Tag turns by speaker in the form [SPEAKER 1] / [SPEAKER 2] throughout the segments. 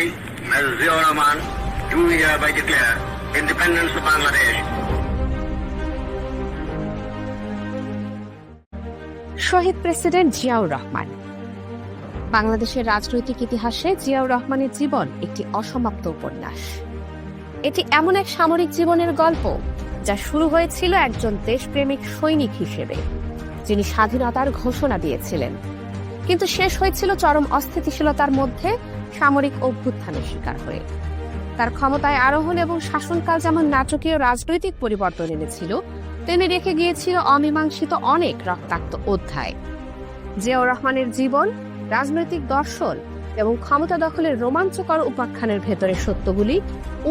[SPEAKER 1] as do hereby declare independence of Bangladesh. শহীদ president Ziaur Rahman বাংলাদেশের রাজনৈতিক ইতিহাসে জিয়াউর রহমানের জীবন একটি অসমাপ্ত উপন্যাস এটি এমন এক সামরিক জীবনের গল্প যা শুরু হয়েছিল একজন দেশপ্রেমিক সৈনিক হিসেবে যিনি স্বাধীনতার ঘোষণা দিয়েছিলেন কিন্তু শেষ হয়েছিল চরম অস্থিতিশীলতার মধ্যে সামরিক অভ্যুত্থানের শিকার হয়ে তার ক্ষমতায় আরোহণ এবং শাসনকাল যেমন নাটকীয় রাজনৈতিক পরিবর্তন এনেছিল তেমনি রেখে গিয়েছিল অমীমাংসিত অনেক রক্তাক্ত অধ্যায় জিয়াউর রহমানের জীবন রাজনৈতিক দর্শন এবং ক্ষমতা দখলের রোমাঞ্চকর উপাখ্যানের ভেতরে সত্যগুলি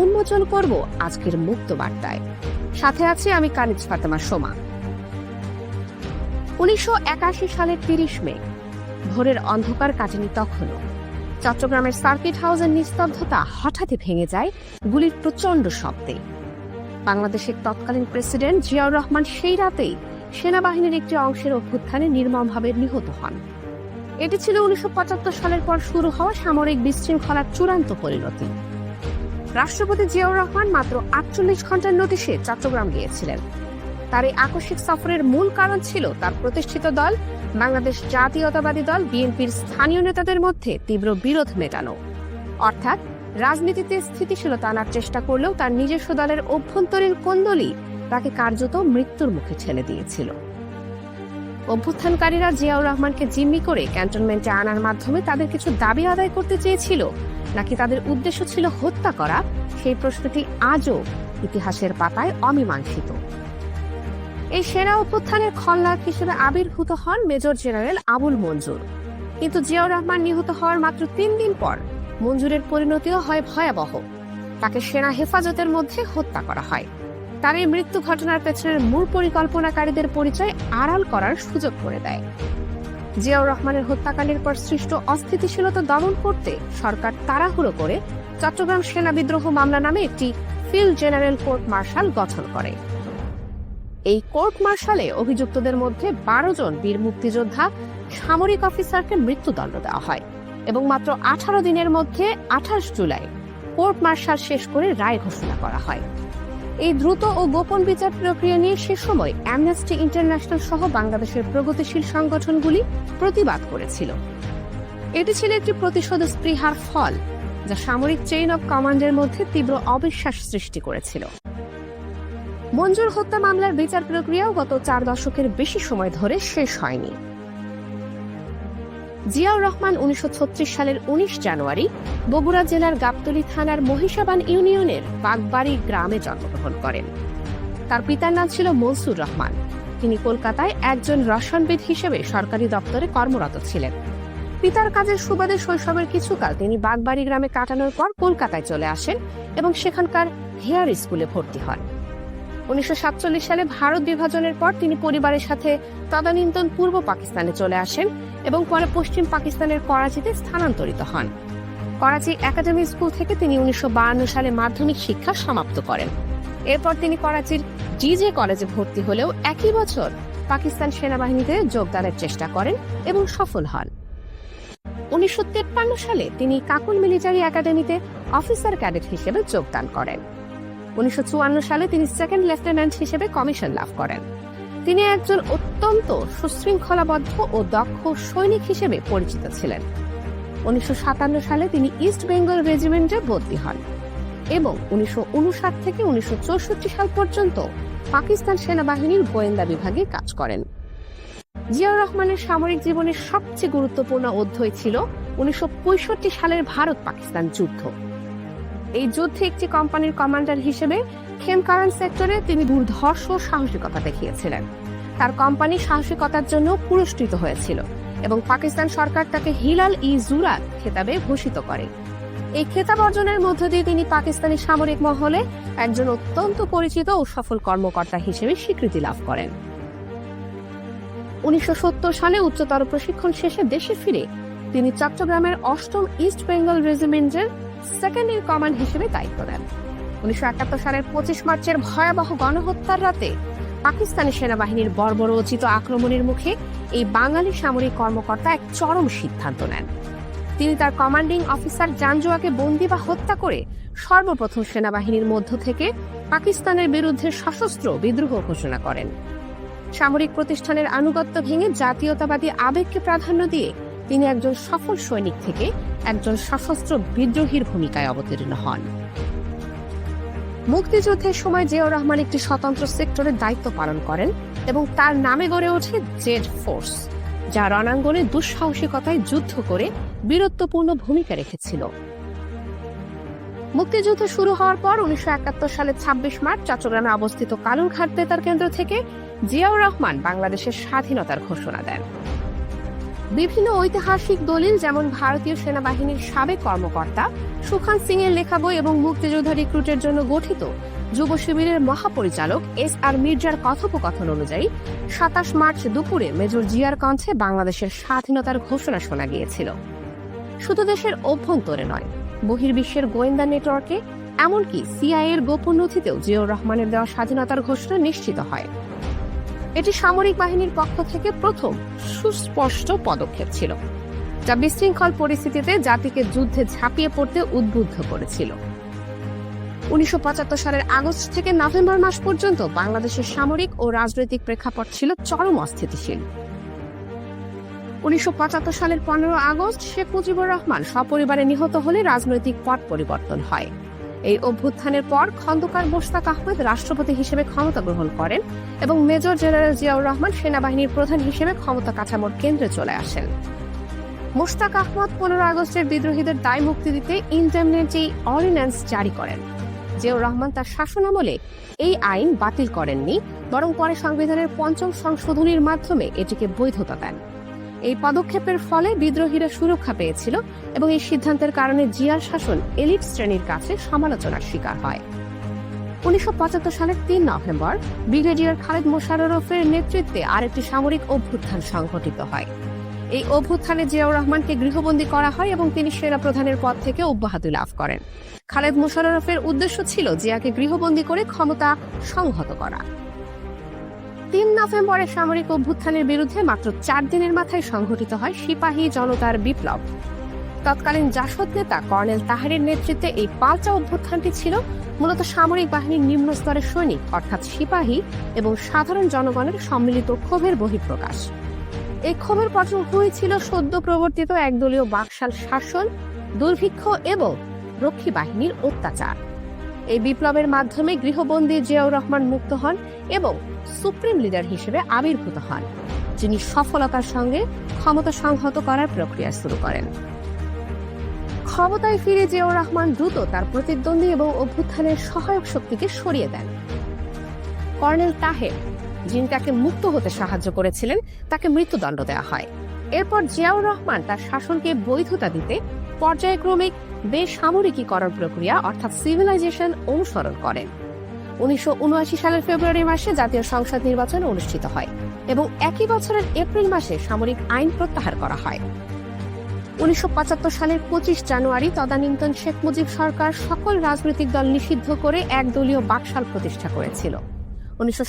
[SPEAKER 1] উন্মোচন করব আজকের মুক্ত বার্তায় সাথে আছি আমি কানিজ ফাতেমা সোমা উনিশশো সালের তিরিশ মে ভোরের অন্ধকার কাটেনি তখনও চট্টগ্রামের সার্কিট হাউসের নিস্তব্ধতা হঠাৎই ভেঙে যায় গুলির প্রচণ্ড শব্দে বাংলাদেশের তৎকালীন প্রেসিডেন্ট জিয়াউর রহমান সেই রাতেই সেনাবাহিনীর একটি অংশের অভ্যুত্থানে নির্মমভাবে নিহত হন এটি ছিল উনিশশো সালের পর শুরু হওয়া সামরিক বিশৃঙ্খলার চূড়ান্ত পরিণতি রাষ্ট্রপতি জিয়াউর রহমান মাত্র আটচল্লিশ ঘন্টার নোটিশে চট্টগ্রাম গিয়েছিলেন তার এই আকস্মিক সফরের মূল কারণ ছিল তার প্রতিষ্ঠিত দল বাংলাদেশ জাতীয়তাবাদী দল বিএনপির স্থানীয় নেতাদের মধ্যে তীব্র বিরোধ মেটানো অর্থাৎ রাজনীতিতে স্থিতিশীলতা আনার চেষ্টা করলেও তার নিজস্ব দলের অভ্যন্তরীণ কন্দলি তাকে কার্যত মৃত্যুর মুখে ছেলে দিয়েছিল অভ্যুত্থানকারীরা জিয়াউর রহমানকে জিম্মি করে ক্যান্টনমেন্টে আনার মাধ্যমে তাদের কিছু দাবি আদায় করতে চেয়েছিল নাকি তাদের উদ্দেশ্য ছিল হত্যা করা সেই প্রশ্নটি আজও ইতিহাসের পাতায় অমীমাংসিত এই সেনা অভ্যুত্থানের খলনায়ক হিসেবে আবির্ভূত হন মেজর জেনারেল আবুল মঞ্জুর কিন্তু জিয়াউর রহমান নিহত হওয়ার মাত্র তিন দিন পর মঞ্জুরের পরিণতিও হয় ভয়াবহ তাকে সেনা হেফাজতের মধ্যে হত্যা করা হয় তার এই মৃত্যু ঘটনার পেছনের মূল পরিকল্পনাকারীদের পরিচয় আড়াল করার সুযোগ করে দেয় জিয়াউর রহমানের হত্যাকাণ্ডের পর সৃষ্ট অস্থিতিশীলতা দমন করতে সরকার তাড়াহুড়ো করে চট্টগ্রাম সেনা বিদ্রোহ মামলা নামে একটি ফিল্ড জেনারেল কোর্ট মার্শাল গঠন করে এই কোর্ট মার্শালে অভিযুক্তদের মধ্যে বারো জন বীর মুক্তিযোদ্ধা সামরিক অফিসারকে মৃত্যুদণ্ড দেওয়া হয় এবং মাত্র আঠারো দিনের মধ্যে আঠাশ জুলাই কোর্ট মার্শাল শেষ করে রায় ঘোষণা করা হয় এই দ্রুত ও গোপন বিচার প্রক্রিয়া নিয়ে সে সময় অ্যামনেস্টি ইন্টারন্যাশনাল সহ বাংলাদেশের প্রগতিশীল সংগঠনগুলি প্রতিবাদ করেছিল এটি ছিল একটি প্রতিশোধ স্পৃহার ফল যা সামরিক চেইন অব কমান্ডের মধ্যে তীব্র অবিশ্বাস সৃষ্টি করেছিল মঞ্জুর হত্যা মামলার বিচার প্রক্রিয়াও গত চার দশকের বেশি সময় ধরে শেষ হয়নি জিয়াউর রহমান উনিশশো সালের ১৯ জানুয়ারি বগুড়া জেলার গাবতলী থানার মহিষাবান ইউনিয়নের বাগবাড়ি গ্রামে জন্মগ্রহণ করেন তার পিতার নাম ছিল মনসুর রহমান তিনি কলকাতায় একজন রসায়নবিদ হিসেবে সরকারি দপ্তরে কর্মরত ছিলেন পিতার কাজের সুবাদে শৈশবের কিছুকাল তিনি বাগবাড়ি গ্রামে কাটানোর পর কলকাতায় চলে আসেন এবং সেখানকার হেয়ার স্কুলে ভর্তি হন উনিশশো সালে ভারত বিভাজনের পর তিনি পরিবারের সাথে তদানীন্তন পূর্ব পাকিস্তানে চলে আসেন এবং পরে পশ্চিম পাকিস্তানের করাচিতে স্থানান্তরিত হন করাচি একাডেমি স্কুল থেকে তিনি উনিশশো সালে মাধ্যমিক শিক্ষা সমাপ্ত করেন এরপর তিনি করাচির জিজে কলেজে ভর্তি হলেও একই বছর পাকিস্তান সেনাবাহিনীতে যোগদানের চেষ্টা করেন এবং সফল হন উনিশশো সালে তিনি কাকুল মিলিটারি একাডেমিতে অফিসার ক্যাডেট হিসেবে যোগদান করেন উনিশশো সালে তিনি সেকেন্ড লেফটেন্যান্ট হিসেবে কমিশন লাভ করেন তিনি একজন অত্যন্ত সুশৃঙ্খলাবদ্ধ ও দক্ষ সৈনিক হিসেবে পরিচিত ছিলেন উনিশশো সালে তিনি ইস্ট বেঙ্গল রেজিমেন্টে ভর্তি হন এবং উনিশশো থেকে উনিশশো সাল পর্যন্ত পাকিস্তান সেনাবাহিনীর গোয়েন্দা বিভাগে কাজ করেন জিয়াউর রহমানের সামরিক জীবনের সবচেয়ে গুরুত্বপূর্ণ অধ্যায় ছিল উনিশশো সালের ভারত পাকিস্তান যুদ্ধ এই যুদ্ধে একটি কোম্পানির কমান্ডার হিসেবে খেমকারান সেক্টরে তিনি দুর্ধর্ষ সাহসিকতা দেখিয়েছিলেন তার কোম্পানি সাহসিকতার জন্য পুরস্কৃত হয়েছিল এবং পাকিস্তান সরকার তাকে হিলাল ই জুরাত খেতাবে ভূষিত করে এই খেতাব অর্জনের মধ্য দিয়ে তিনি পাকিস্তানি সামরিক মহলে একজন অত্যন্ত পরিচিত ও সফল কর্মকর্তা হিসেবে স্বীকৃতি লাভ করেন উনিশশো সালে উচ্চতর প্রশিক্ষণ শেষে দেশে ফিরে তিনি চট্টগ্রামের অষ্টম ইস্ট বেঙ্গল রেজিমেন্টের সেকেন্ড ইন কমান্ড হিসেবে দায়িত্ব নেন উনিশশো একাত্তর সালের পঁচিশ মার্চের ভয়াবহ গণহত্যার রাতে পাকিস্তানি সেনাবাহিনীর বর্বরোচিত আক্রমণের মুখে এই বাঙালি সামরিক কর্মকর্তা এক চরম সিদ্ধান্ত নেন তিনি তার কমান্ডিং অফিসার জাঞ্জুয়াকে বন্দি বা হত্যা করে সর্বপ্রথম সেনাবাহিনীর মধ্য থেকে পাকিস্তানের বিরুদ্ধে সশস্ত্র বিদ্রোহ ঘোষণা করেন সামরিক প্রতিষ্ঠানের আনুগত্য ভেঙে জাতীয়তাবাদী আবেগকে প্রাধান্য দিয়ে তিনি একজন সফল সৈনিক থেকে একজন সশস্ত্র বিদ্রোহীর ভূমিকায় অবতীর্ণ হন মুক্তিযুদ্ধের সময় জিয়াউর রহমান একটি স্বতন্ত্র সেক্টরের দায়িত্ব পালন করেন এবং তার নামে গড়ে ওঠে জেড ফোর্স যা রণাঙ্গনে দুঃসাহসিকতায় যুদ্ধ করে বীরত্বপূর্ণ ভূমিকা রেখেছিল মুক্তিযুদ্ধ শুরু হওয়ার পর উনিশশো একাত্তর সালে ২৬ মার্চ চট্টগ্রামে অবস্থিত কালুরঘাট বেতার কেন্দ্র থেকে জিয়াউর রহমান বাংলাদেশের স্বাধীনতার ঘোষণা দেন বিভিন্ন ঐতিহাসিক দলিল যেমন ভারতীয় সেনাবাহিনীর সাবেক কর্মকর্তা সুখান সিং এর লেখা বই এবং মুক্তিযোদ্ধা রিক্রুটের জন্য গঠিত যুব শিবিরের মহাপরিচালক এস আর মির্জার কথোপকথন অনুযায়ী সাতাশ মার্চ দুপুরে মেজর জিয়ার কণ্ঠে বাংলাদেশের স্বাধীনতার ঘোষণা শোনা গিয়েছিল শুধু দেশের অভ্যন্তরে নয় বহির্বিশ্বের গোয়েন্দা নেটওয়ার্কে এমনকি সিআইএর গোপন নথিতেও জিয়াউর রহমানের দেওয়া স্বাধীনতার ঘোষণা নিশ্চিত হয় এটি সামরিক বাহিনীর পক্ষ থেকে প্রথম সুস্পষ্ট পদক্ষেপ ছিল যা বিশৃঙ্খল পরিস্থিতিতে জাতিকে যুদ্ধে ঝাঁপিয়ে পড়তে উদ্বুদ্ধ করেছিল উনিশশো সালের আগস্ট থেকে নভেম্বর মাস পর্যন্ত বাংলাদেশের সামরিক ও রাজনৈতিক প্রেক্ষাপট ছিল চরম অস্থিতিশীল উনিশশো সালের পনেরো আগস্ট শেখ মুজিবুর রহমান সপরিবারে নিহত হলে রাজনৈতিক পট পরিবর্তন হয় এই অভ্যুত্থানের পর খন্দকার মোশতাক আহমেদ রাষ্ট্রপতি হিসেবে ক্ষমতা গ্রহণ করেন এবং মেজর জেনারেল জিয়াউর রহমান সেনাবাহিনীর প্রধান হিসেবে ক্ষমতা কাঠামোর কেন্দ্রে চলে আসেন মোশতাক আহমদ পনেরো আগস্টের বিদ্রোহীদের দায় মুক্তি দিতে ইন্টারনেটি অর্ডিন্যান্স জারি করেন জিয়াউর রহমান তার শাসন আমলে এই আইন বাতিল করেননি বরং পরে সংবিধানের পঞ্চম সংশোধনীর মাধ্যমে এটিকে বৈধতা দেন এই পদক্ষেপের ফলে বিদ্রোহীরা সুরক্ষা পেয়েছিল এবং এই সিদ্ধান্তের কারণে জিয়ার শাসন এলিট শ্রেণীর কাছে সমালোচনার শিকার হয় উনিশশো সালের তিন নভেম্বর ব্রিগেডিয়ার খালেদ মোশাররফের নেতৃত্বে আরেকটি সামরিক অভ্যুত্থান সংঘটিত হয় এই অভ্যুত্থানে জিয়াউর রহমানকে গৃহবন্দী করা হয় এবং তিনি সেনা প্রধানের পদ থেকে অব্যাহতি লাভ করেন খালেদ মোশাররফের উদ্দেশ্য ছিল জিয়াকে গৃহবন্দী করে ক্ষমতা সংহত করা তিন নভেম্বরে সামরিক অভ্যুত্থানের বিরুদ্ধে মাত্র চার দিনের মাথায় সংঘটিত হয় সিপাহী জনতার বিপ্লব তৎকালীন জাসদ নেতা কর্নেল তাহারের নেতৃত্বে এই পাল্টা অভ্যুত্থানটি ছিল মূলত সামরিক বাহিনীর নিম্ন স্তরের সৈনিক অর্থাৎ সিপাহী এবং সাধারণ জনগণের সম্মিলিত ক্ষোভের বহিঃপ্রকাশ এই ক্ষোভের পটভূমি ছিল সদ্য প্রবর্তিত একদলীয় বাকশাল শাসন দুর্ভিক্ষ এবং রক্ষী বাহিনীর অত্যাচার এই বিপ্লবের মাধ্যমে গৃহবন্দী জিয়াউর রহমান মুক্ত হন এবং সুপ্রিম লিডার হিসেবে আবির্ভূত হন যিনি সফলতার সঙ্গে ক্ষমতা সংহত করার প্রক্রিয়া শুরু করেন ক্ষমতায় ফিরে জিয়াউর রহমান দ্রুত তার প্রতিদ্বন্দ্বী এবং অভ্যুত্থানের সহায়ক শক্তিকে সরিয়ে দেন কর্নেল তাহের যিনি তাকে মুক্ত হতে সাহায্য করেছিলেন তাকে মৃত্যুদণ্ড দেওয়া হয় এরপর জিয়াউর রহমান তার শাসনকে বৈধতা দিতে পর্যায়ক্রমিক বেসামরিকীকরণ প্রক্রিয়া অর্থাৎ সিভিলাইজেশন অনুসরণ করেন উনিশশো সালের ফেব্রুয়ারি মাসে জাতীয় সংসদ নির্বাচন অনুষ্ঠিত হয় এবং একই বছরের এপ্রিল মাসে সামরিক আইন প্রত্যাহার করা হয় উনিশশো সালের পঁচিশ জানুয়ারি তদানীন্তন শেখ মুজিব সরকার সকল রাজনৈতিক দল নিষিদ্ধ করে একদলীয় বাকশাল প্রতিষ্ঠা করেছিল উনিশশো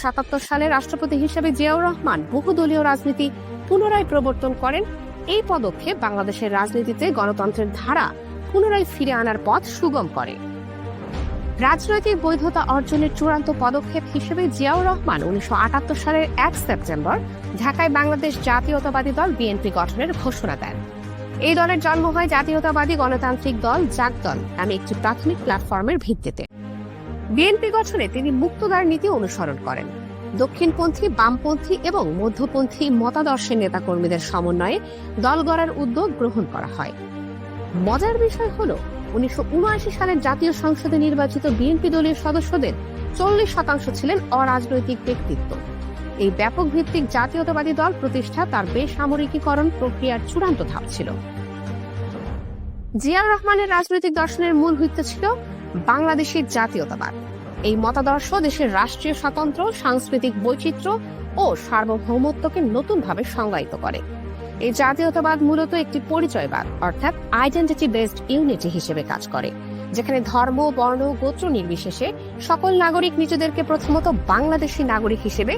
[SPEAKER 1] সালে রাষ্ট্রপতি হিসেবে জিয়াউর রহমান বহুদলীয় রাজনীতি পুনরায় প্রবর্তন করেন এই পদক্ষেপ বাংলাদেশের রাজনীতিতে গণতন্ত্রের ধারা পুনরায় ফিরে আনার পথ সুগম করে রাজনৈতিক বৈধতা অর্জনের চূড়ান্ত পদক্ষেপ হিসেবে জিয়াউর রহমান উনিশশো সালের এক সেপ্টেম্বর ঢাকায় বাংলাদেশ জাতীয়তাবাদী দল বিএনপি গঠনের ঘোষণা দেন এই দলের জন্ম হয় জাতীয়তাবাদী গণতান্ত্রিক দল জাগ দল নামে একটি প্রাথমিক প্ল্যাটফর্মের ভিত্তিতে বিএনপি গঠনে তিনি মুক্তদার নীতি অনুসরণ করেন দক্ষিণপন্থী বামপন্থী এবং মধ্যপন্থী মতাদর্শের নেতাকর্মীদের সমন্বয়ে দল গড়ার উদ্যোগ গ্রহণ করা হয় মজার বিষয় হল উনিশশো সালের জাতীয় সংসদে নির্বাচিত বিএনপি দলের সদস্যদের চল্লিশ শতাংশ ছিলেন অরাজনৈতিক ব্যক্তিত্ব এই ব্যাপক ভিত্তিক জাতীয়তাবাদী দল প্রতিষ্ঠা তার বেসামরিকীকরণ প্রক্রিয়ার চূড়ান্ত ধাপ ছিল জিয়াউর রহমানের রাজনৈতিক দর্শনের মূল ভিত্ত ছিল বাংলাদেশের জাতীয়তাবাদ এই মতাদর্শ দেশের রাষ্ট্রীয় স্বাতন্ত্র্য সাংস্কৃতিক বৈচিত্র্য ও সার্বভৌমত্বকে নতুনভাবে সংজ্ঞায়িত করে এই জাতীয়তাবাদ মূলত একটি পরিচয়বাদ অর্থাৎ আইডেন্টিটি বেসড ইউনিটি হিসেবে কাজ করে যেখানে ধর্ম বর্ণ গোত্র নির্বিশেষে সকল নাগরিক নিজেদেরকে প্রথমত বাংলাদেশি নাগরিক হিসেবে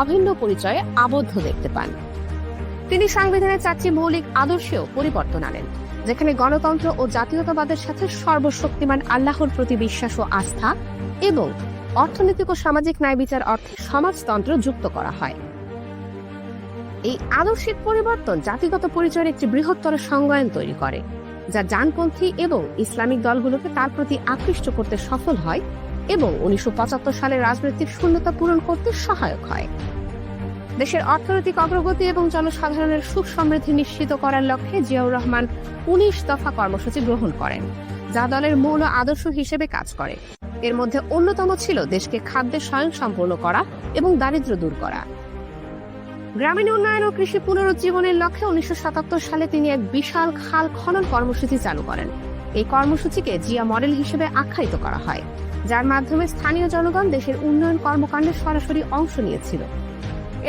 [SPEAKER 1] অভিন্ন পরিচয়ে আবদ্ধ দেখতে পান তিনি সংবিধানের চারটি মৌলিক আদর্শেও পরিবর্তন আনেন যেখানে গণতন্ত্র ও জাতীয়তাবাদের সাথে সর্বশক্তিমান আল্লাহর প্রতি বিশ্বাস ও আস্থা এবং অর্থনৈতিক ও সামাজিক ন্যায় বিচার অর্থে সমাজতন্ত্র যুক্ত করা হয় এই আদর্শিক পরিবর্তন জাতিগত পরিচয়ের একটি বৃহত্তর সংজ্ঞায়ন তৈরি করে যা জানপন্থী এবং ইসলামিক দলগুলোকে তার প্রতি আকৃষ্ট করতে সফল হয় এবং উনিশশো সালে রাজনৈতিক শূন্যতা পূরণ করতে সহায়ক হয় দেশের অর্থনৈতিক অগ্রগতি এবং জনসাধারণের সুখ সমৃদ্ধি নিশ্চিত করার লক্ষ্যে জিয়াউর রহমান উনিশ দফা কর্মসূচি গ্রহণ করেন যা দলের মূল আদর্শ হিসেবে কাজ করে এর মধ্যে অন্যতম ছিল দেশকে খাদ্যে স্বয়ং সম্পূর্ণ করা এবং দারিদ্র দূর করা গ্রামীণ উন্নয়ন ও কৃষি পুনরুজ্জীবনের লক্ষ্যে উনিশশো সালে তিনি এক বিশাল খাল খনন কর্মসূচি চালু করেন এই কর্মসূচিকে জিয়া মডেল হিসেবে আখ্যায়িত করা হয় যার মাধ্যমে স্থানীয় জনগণ দেশের উন্নয়ন কর্মকাণ্ডে সরাসরি অংশ নিয়েছিল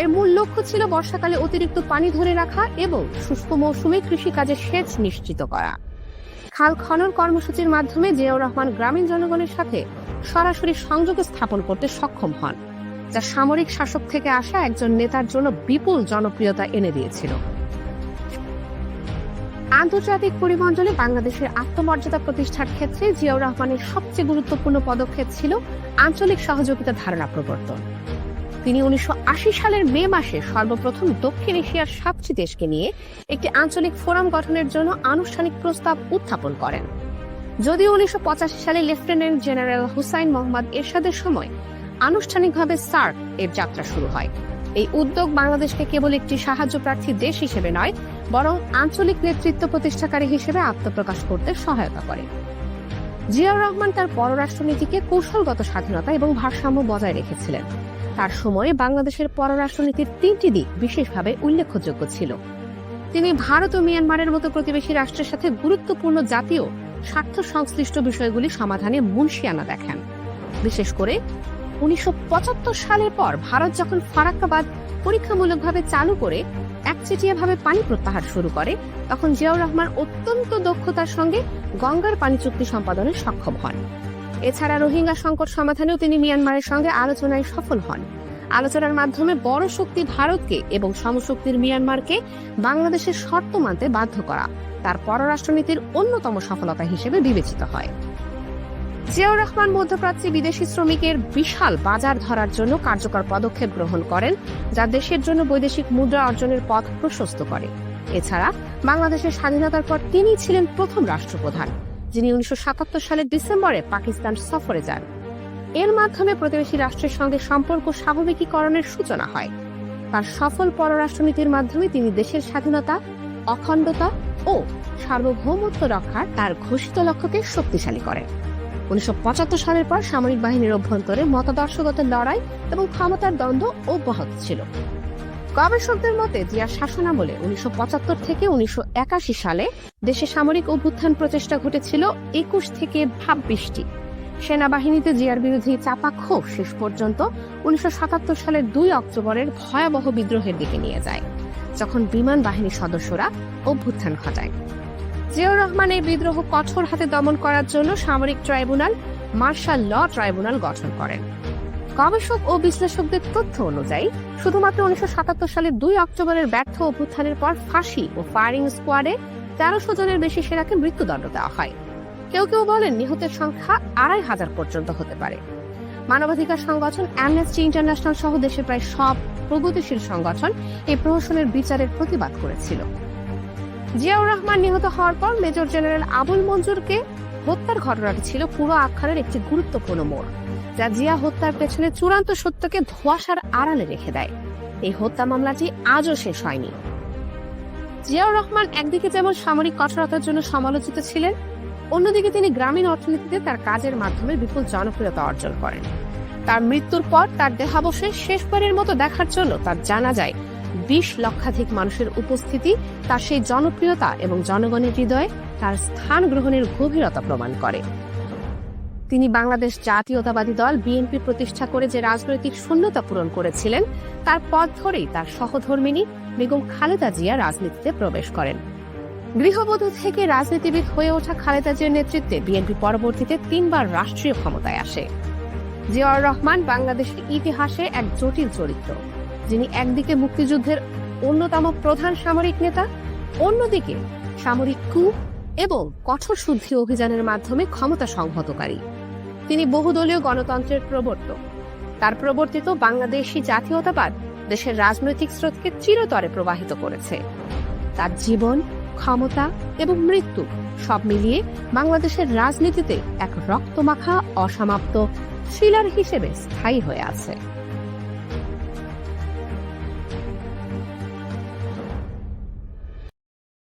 [SPEAKER 1] এর মূল লক্ষ্য ছিল বর্ষাকালে অতিরিক্ত পানি ধরে রাখা এবং শুষ্ক মৌসুমে কৃষিকাজে সেচ নিশ্চিত করা খাল খনন কর্মসূচির মাধ্যমে জিয়াউর রহমান গ্রামীণ জনগণের সাথে সরাসরি সংযোগ স্থাপন করতে সক্ষম হন যা সামরিক শাসক থেকে আসা একজন নেতার জন্য বিপুল জনপ্রিয়তা এনে দিয়েছিল আন্তর্জাতিক পরিমণ্ডলে বাংলাদেশের আত্মমর্যাদা প্রতিষ্ঠার ক্ষেত্রে জিয়াউর রহমানের সবচেয়ে গুরুত্বপূর্ণ পদক্ষেপ ছিল আঞ্চলিক সহযোগিতা ধারণা প্রবর্তন তিনি উনিশশো সালের মে মাসে সর্বপ্রথম দক্ষিণ এশিয়ার সাতটি দেশকে নিয়ে একটি আঞ্চলিক ফোরাম গঠনের জন্য আনুষ্ঠানিক প্রস্তাব উত্থাপন করেন যদিও উনিশশো সালে লেফটেন্যান্ট জেনারেল হুসাইন মোহাম্মদ এরশাদের সময় আনুষ্ঠানিকভাবে সার্ক এর যাত্রা শুরু হয় এই উদ্যোগ বাংলাদেশকে কেবল একটি সাহায্য প্রার্থী দেশ হিসেবে নয় বরং আঞ্চলিক নেতৃত্ব প্রতিষ্ঠাকারী হিসেবে আত্মপ্রকাশ করতে সহায়তা করে জিয়াউর রহমান তার পররাষ্ট্রনীতিকে কৌশলগত স্বাধীনতা এবং ভারসাম্য বজায় রেখেছিলেন তার সময়ে বাংলাদেশের পররাষ্ট্রনীতির তিনটি দিক বিশেষভাবে উল্লেখযোগ্য ছিল তিনি ভারত ও মিয়ানমারের মতো প্রতিবেশী রাষ্ট্রের সাথে গুরুত্বপূর্ণ জাতীয় স্বার্থ সংশ্লিষ্ট বিষয়গুলি সমাধানে মুন্সিয়ানা দেখান বিশেষ করে উনিশশো সালের পর ভারত যখন ফারাক্কাবাদ পরীক্ষামূলকভাবে চালু করে একচেটিয়াভাবে পানি প্রত্যাহার শুরু করে তখন জিয়াউর রহমান অত্যন্ত দক্ষতার সঙ্গে গঙ্গার পানি চুক্তি সম্পাদনে সক্ষম হন এছাড়া রোহিঙ্গা সংকট সমাধানেও তিনি মিয়ানমারের সঙ্গে আলোচনায় সফল হন আলোচনার মাধ্যমে বড় শক্তি ভারতকে এবং সমশক্তির মিয়ানমারকে বাংলাদেশের শর্ত মানতে বাধ্য করা তার পররাষ্ট্রনীতির অন্যতম সফলতা হিসেবে বিবেচিত হয় জিয়াউর রহমান মধ্যপ্রাচ্যে বিদেশি শ্রমিকের বিশাল বাজার ধরার জন্য কার্যকর পদক্ষেপ গ্রহণ করেন যা দেশের জন্য বৈদেশিক মুদ্রা অর্জনের পথ প্রশস্ত করে এছাড়া বাংলাদেশের স্বাধীনতার পর তিনি ছিলেন প্রথম রাষ্ট্রপ্রধান যিনি উনিশশো সালের ডিসেম্বরে পাকিস্তান সফরে যান এর মাধ্যমে প্রতিবেশী রাষ্ট্রের সঙ্গে সম্পর্ক স্বাভাবিকীকরণের সূচনা হয় তার সফল পররাষ্ট্রনীতির মাধ্যমে তিনি দেশের স্বাধীনতা অখণ্ডতা ও সার্বভৌমত্ব রক্ষার তার ঘোষিত লক্ষ্যকে শক্তিশালী করেন উনিশশো সালের পর সামরিক বাহিনীর অভ্যন্তরে মতাদর্শগত লড়াই এবং ক্ষমতার দ্বন্দ্ব অব্যাহত ছিল গবেষকদের মতে জিয়ার শাসনামলে উনিশশো থেকে উনিশশো সালে দেশে সামরিক অভ্যুত্থান প্রচেষ্টা ঘটেছিল একুশ থেকে ভাববিশটি সেনাবাহিনীতে জিয়ার বিরোধী চাপা ক্ষোভ শেষ পর্যন্ত উনিশশো সালের দুই অক্টোবরের ভয়াবহ বিদ্রোহের দিকে নিয়ে যায় যখন বিমান বাহিনীর সদস্যরা অভ্যুত্থান ঘটায় জিয়াউর রহমান এই বিদ্রোহ কঠোর হাতে দমন করার জন্য সামরিক ট্রাইব্যুনাল মার্শাল ল ট্রাইব্যুনাল গঠন করেন গবেষক ও বিশ্লেষকদের তথ্য অনুযায়ী শুধুমাত্র উনিশশো সাতাত্তর সালের দুই অক্টোবরের ব্যর্থ অভ্যুত্থানের পর ফাঁসি ও ফায়ারিং স্কোয়াডে তেরোশো জনের বেশি সেনাকে মৃত্যুদণ্ড দেওয়া হয় কেউ কেউ বলেন নিহতের সংখ্যা আড়াই হাজার পর্যন্ত হতে পারে মানবাধিকার সংগঠন অ্যামনেস্টি ইন্টারন্যাশনাল সহ দেশের প্রায় সব প্রগতিশীল সংগঠন এই প্রহসনের বিচারের প্রতিবাদ করেছিল জিয়াউর রহমান নিহত হওয়ার পর মেজর জেনারেল আবুল মঞ্জুরকে হত্যার ঘটনাটি ছিল পুরো আখ্যানের একটি গুরুত্বপূর্ণ মোড় যা জিয়া হত্যার পেছনে চূড়ান্ত সত্যকে ধোয়াশার আড়ালে রেখে দেয় এই হত্যা মামলাটি আজও শেষ হয়নি জিয়াউর রহমান একদিকে যেমন সামরিক কঠোরতার জন্য সমালোচিত ছিলেন অন্যদিকে তিনি গ্রামীণ অর্থনীতিতে তার কাজের মাধ্যমে বিপুল জনপ্রিয়তা অর্জন করেন তার মৃত্যুর পর তার দেহাবশেষ শেষবারের মতো দেখার জন্য তার জানা যায় বিশ লক্ষাধিক মানুষের উপস্থিতি তার সেই জনপ্রিয়তা এবং জনগণের হৃদয়ে তার স্থান গ্রহণের গভীরতা প্রমাণ করে তিনি বাংলাদেশ জাতীয়তাবাদী দল বিএনপি প্রতিষ্ঠা করে যে রাজনৈতিক শূন্যতা পূরণ করেছিলেন তার পথ ধরেই তার সহধর্মিনী বেগম খালেদা জিয়া রাজনীতিতে প্রবেশ করেন গৃহবধূ থেকে রাজনীতিবিদ হয়ে ওঠা খালেদা জিয়ার নেতৃত্বে বিএনপি পরবর্তীতে তিনবার রাষ্ট্রীয় ক্ষমতায় আসে জিয়াউর রহমান বাংলাদেশের ইতিহাসে এক জটিল চরিত্র যিনি একদিকে মুক্তিযুদ্ধের অন্যতম প্রধান সামরিক নেতা অন্যদিকে সামরিক কু এবং কঠোর শুদ্ধি অভিযানের মাধ্যমে ক্ষমতা সংহতকারী তিনি বহুদলীয় গণতন্ত্রের প্রবর্তক তার প্রবর্তিত বাংলাদেশি জাতীয়তাবাদ দেশের রাজনৈতিক স্রোতকে চিরতরে প্রবাহিত করেছে তার জীবন ক্ষমতা এবং মৃত্যু সব মিলিয়ে বাংলাদেশের রাজনীতিতে এক রক্তমাখা অসমাপ্ত শিলার হিসেবে স্থায়ী হয়ে আছে